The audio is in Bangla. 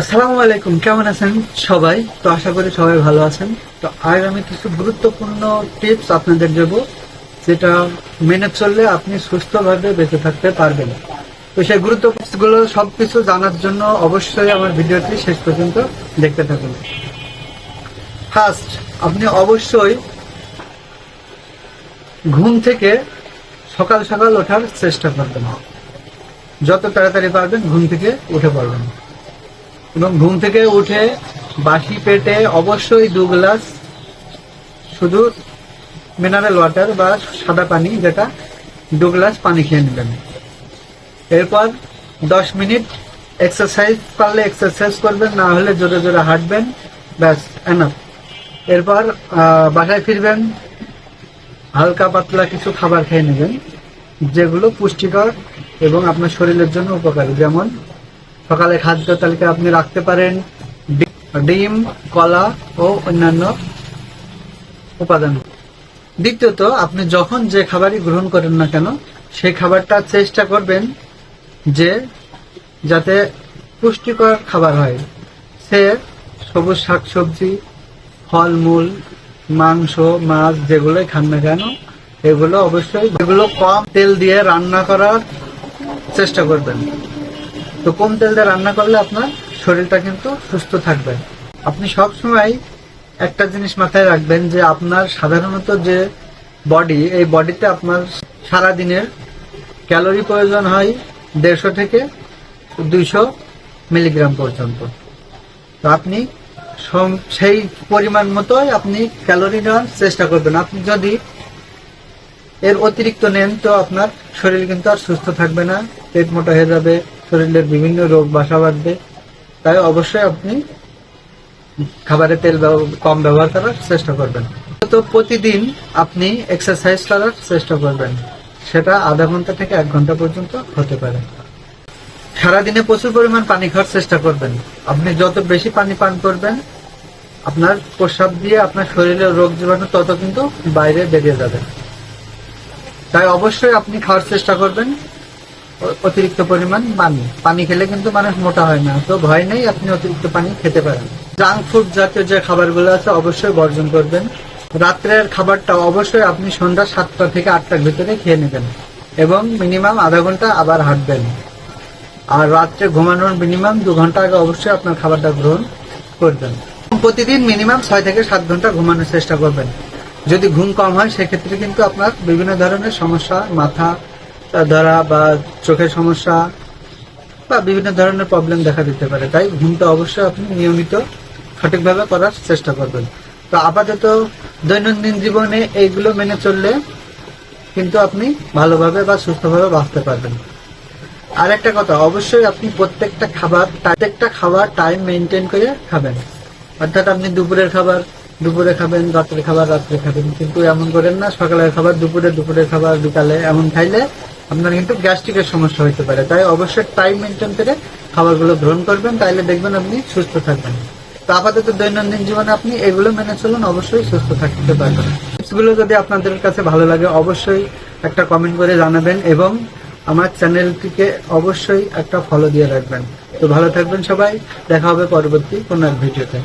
আসসালামু আলাইকুম, কেমন আছেন সবাই? তো আশা করি সবাই ভালো আছেন। তো আজ আমি কিছু গুরুত্বপূর্ণ টিপস আপনাদের দেব, যেটা মেনে চললে আপনি সুস্থভাবে বেঁচে থাকতে পারবেন। তো সেই গুরুত্বপূর্ণ সবকিছু জানার জন্য অবশ্যই আমার ভিডিওটি শেষ পর্যন্ত দেখতে থাকুন। ফার্স্ট আপনি অবশ্যই ঘুম থেকে সকাল সকাল ওঠার চেষ্টা করবেন। যত তাড়াতাড়ি পারবেন ঘুম থেকে উঠে পড়বেন। এবং ঘুম থেকে উঠে বাসি পেটে অবশ্যই দু গ্লাস শুধু মিনারেল ওয়াটার বা সাদা পানি যেটা দু গ্লাস পানি খেয়ে নেবেন। এরপর দশ মিনিট এক্সারসাইজ পারলে এক্সারসাইজ করবেন, না হলে জোরে জোরে হাঁটবেন, ব্যাস এনাফ এরপর বাসায় ফিরবেন, হালকা পাতলা কিছু খাবার খেয়ে নেবেন, যেগুলো পুষ্টিকর এবং আপনার শরীরের জন্য উপকারী, যেমন সকালে খাদ্য তালিকা আপনি রাখতে পারেন। ডিম, কলা ও অন্যান্য উপাদান। দ্বিতীয়ত, আপনি যখন যে খাবারই গ্রহণ করেন না কেন, সেই খাবারটা চেষ্টা করবেন যে যাতে পুষ্টিকর খাবার হয়। সে সবুজ শাকসবজি, ফলমূল, মাংস, মাছ যেগুলোই খান না কেন, এগুলো অবশ্যই, এগুলো কম তেল দিয়ে রান্না করার চেষ্টা করবেন। তো কম তেল দিয়ে রান্না করলে আপনার শরীরটা কিন্তু সুস্থ থাকবে। আপনি সব সময় একটা জিনিস মাথায় রাখবেন যে আপনার সাধারণত যে বডি এই বডিতে আপনার সারা দিনের ক্যালোরি প্রয়োজন হয় দেড়শো থেকে দুইশো মিলিগ্রাম পর্যন্ত। তো আপনি সেই পরিমাণ মতোই আপনি ক্যালোরি নেওয়ার চেষ্টা করবেন। আপনি যদি এর অতিরিক্ত নেন তো আপনার শরীর কিন্তু আর সুস্থ থাকবে না, পেট মোটা হয়ে যাবে শরীরের বিভিন্ন রোগ বাসা বাঁধবে। তাই অবশ্যই আপনি খাবারে তেল কম ব্যবহার করার চেষ্টা করবেন। তো প্রতিদিন আপনি এক্সারসাইজ করার চেষ্টা করবেন। সেটা আধা ঘণ্টা থেকে এক ঘণ্টা পর্যন্ত হতে পারে। সারাদিনে প্রচুর পরিমাণ পানি খাওয়ার চেষ্টা করবেন। আপনি যত বেশি পানি পান করবেন, আপনার প্রস্রাব দিয়ে আপনার শরীরে রোগ জীবাণু তত কিন্তু বাইরে বেরিয়ে যাবে। তাই অবশ্যই আপনি খাওয়ার চেষ্টা করবেন। অতিরিক্ত পরিমাণ পানি। পানি খেলে কিন্তু মানুষ মোটা হয় না। তো ভয় নেই আপনি অতিরিক্ত পানি খেতে পারেন। জাঙ্ক ফুড জাতীয় যে খাবারগুলো আছে অবশ্যই বর্জন করবেন। রাত্রের খাবারটা অবশ্যই আপনি সন্ধ্যা সাতটা থেকে আটটার ভিতরে খেয়ে নেবেন এবং মিনিমাম আধা ঘণ্টা আবার হাঁটবেন। আর রাত্রে ঘুমানোর মিনিমাম দু ঘণ্টা আগে অবশ্যই আপনার খাবারটা গ্রহণ করবেন। প্রতিদিন মিনিমাম ছয় থেকে সাত ঘণ্টা ঘুমানোর চেষ্টা করবেন। যদি ঘুম কম হয়, সেক্ষেত্রে কিন্তু আপনার বিভিন্ন ধরনের সমস্যা, মাথা ধরা বা চোখের সমস্যা বা বিভিন্ন ধরনের প্রবলেম দেখা দিতে পারে। তাই ঘুমটা অবশ্যই আপনি নিয়মিত সঠিকভাবে করার চেষ্টা করবেন। তো আপাতত দৈনন্দিন জীবনে এইগুলো মেনে চললে কিন্তু আপনি ভালোভাবে বা সুস্থভাবে বাঁচতে পারবেন। আর একটা কথা, অবশ্যই আপনি প্রত্যেকটা খাবার প্রত্যেকটা খাবার টাইম মেনটেন করে খাবেন। অর্থাৎ আপনি দুপুরের খাবার, দুপুরে খাবেন, রাত্রে খাবার, রাত্রে খাবেন। কিন্তু এমন করেন না, সকালের খাবার, দুপুরে দুপুরের খাবার, বিকালে এমন খাইলে আপনার কিন্তু গ্যাস্ট্রিকের সমস্যা হতে পারে। তাই অবশ্যই টাইম মেনটেন করে খাবারগুলো গ্রহণ করবেন, তাইলে দেখবেন আপনি সুস্থ থাকবেন। তো আপাতত দৈনন্দিন জীবনে আপনি এগুলো মেনে চলুন, অবশ্যই সুস্থ থাকতে পারবেন। টিপসগুলো যদি আপনাদের কাছে ভালো লাগে, অবশ্যই একটা কমেন্ট করে জানাবেন এবং আমার চ্যানেলটিকে অবশ্যই একটা ফলো দিয়ে রাখবেন। তো ভালো থাকবেন সবাই, দেখা হবে পরবর্তী কোনো এক ভিডিওতে।